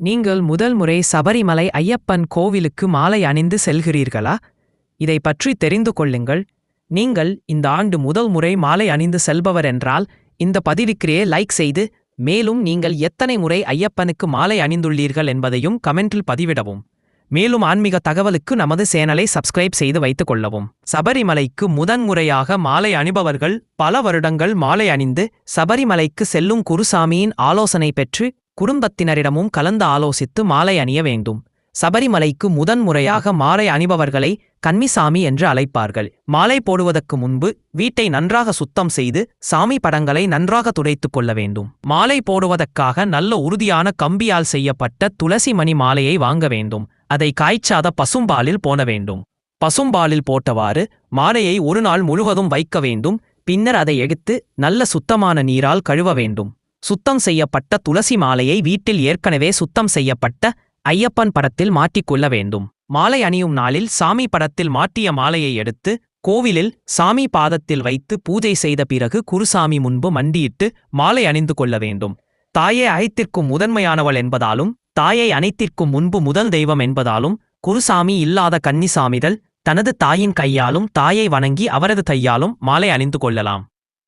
நீங்கள் முதல் முறை சபரிமலை ஐயப்பன் கோவிலுக்கு மாலை அணிந்து செல்கிறீர்களா? இதை பற்றி தெரிந்து கொள்ளுங்கள். நீங்கள் இந்த ஆண்டு முதல் முறை மாலை அணிந்து செல்பவர் என்றால் இந்த பதிவுக்கிறையே லைக் செய்து மேலும் நீங்கள் எத்தனை முறை ஐயப்பனுக்கு மாலை அணிந்துள்ளீர்கள் என்பதையும் கமெண்டில் பதிவிடவும். மேலும் ஆன்மீக தகவலுக்கு நமது சேனலை சப்ஸ்கிரைப் செய்து வைத்துக் கொள்ளவும். சபரிமலைக்கு முதன்முறையாக மாலை அணிபவர்கள் பல வருடங்கள் மாலை அணிந்து சபரிமலைக்கு செல்லும் குருசாமியின் ஆலோசனை பெற்று குடும்பத்தினரிடமும் கலந்து ஆலோசித்து மாலை அணிய வேண்டும். சபரிமலைக்கு முதன்முறையாக மாலை அணிபவர்களை கன்மிசாமி என்று அழைப்பார்கள். மாலை போடுவதற்கு முன்பு வீட்டை நன்றாக சுத்தம் செய்து சாமி படங்களை நன்றாக துடைத்துக் கொள்ள வேண்டும். மாலை போடுவதற்காக நல்ல உறுதியான கம்பியால் செய்யப்பட்ட துளசி மணி மாலையை வாங்க வேண்டும். அதை காய்ச்சாத பசும்பாலில் போன வேண்டும். பசும்பாலில் போட்டவாறு மாலையை ஒரு நாள் முழுவதும் வைக்க வேண்டும். பின்னர் அதை எடுத்து நல்ல சுத்தமான நீரால் கழுவ வேண்டும். சுத்தம் செய்யப்பட்ட துளசி மாலையை வீட்டில் ஏற்கனவே சுத்தம் செய்யப்பட்ட ஐயப்பன் படத்தில் மாட்டிக்கொள்ள வேண்டும். மாலை அணியும் நாளில் சாமி படத்தில் மாட்டிய மாலையை எடுத்து கோவிலில் சாமி பாதத்தில் வைத்து பூஜை செய்த பிறகு குருசாமி முன்பு மண்டியிட்டு மாலை அணிந்து கொள்ள வேண்டும். தாயே அனைத்திற்கும் முதன்மையானவள் என்பதாலும் தாயை அனைத்திற்கும் முன்பு முதல் தெய்வம் என்பதாலும் குருசாமி இல்லாத கன்னிசாமிதல் தனது தாயின் கையாலும் தாயை வணங்கி அவரது கையாலும் மாலை அணிந்து கொள்ளலாம்.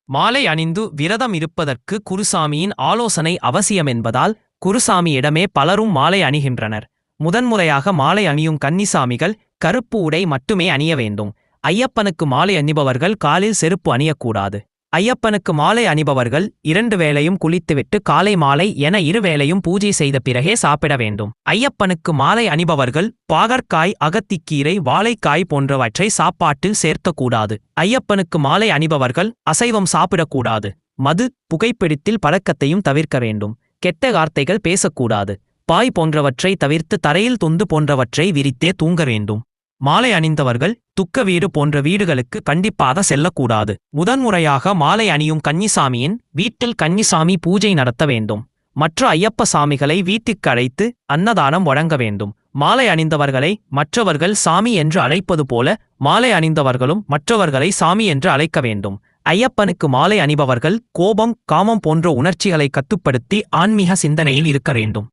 மாலை அணிந்து விரதம் இருப்பதற்கு குருசாமியின் ஆலோசனை அவசியம் என்பதால் குருசாமியிடமே பலரும் மாலை அணிகின்றனர். முதன்முறையாக மாலை அணியும் கன்னிசாமிகள் கருப்பு உடை மட்டுமே அணிய வேண்டும். ஐயப்பனுக்கு மாலை அணிபவர்கள் காலில் செருப்பு அணியக்கூடாது. ஐயப்பனுக்கு மாலை அணிபவர்கள் இரண்டு வேளையும் குளித்துவிட்டு காலை மாலை என இரு வேளையும் பூஜை செய்த பிறகே சாப்பிட வேண்டும். ஐயப்பனுக்கு மாலை அணிபவர்கள் பாகற்காய் அகத்திக்கீரை வாழைக்காய் போன்றவற்றை சாப்பாட்டில் சேர்க்கக்கூடாது ஐயப்பனுக்கு மாலை அணிபவர்கள் அசைவம் சாப்பிடக்கூடாது. மது புகைப்பிடித்தில் பழக்கத்தையும் தவிர்க்க வேண்டும். கெட்ட வார்த்தைகள் பேசக்கூடாது. பாய் போன்றவற்றை தவிர்த்து தரையில் தொந்து போன்றவற்றை விரித்தே தூங்க வேண்டும். மாலை அணிந்தவர்கள் துக்க வீடு போன்ற வீடுகளுக்கு கண்டிப்பாக செல்லக்கூடாது. முதன்முறையாக மாலை அணியும் கன்னிசாமியின் வீட்டில் கன்னிசாமி பூஜை நடத்த வேண்டும். மற்ற ஐயப்ப சாமிகளை வீட்டுக்கு அழைத்து அன்னதானம் வழங்க வேண்டும். மாலை அணிந்தவர்களை மற்றவர்கள் சாமி என்று அழைப்பது போல மாலை அணிந்தவர்களும் மற்றவர்களை சாமி என்று அழைக்க வேண்டும். ஐயப்பனுக்கு மாலை அணிபவர்கள் கோபம் காமம் போன்ற உணர்ச்சிகளை கட்டுப்படுத்தி ஆன்மீக சிந்தனையில் இருக்க வேண்டும்.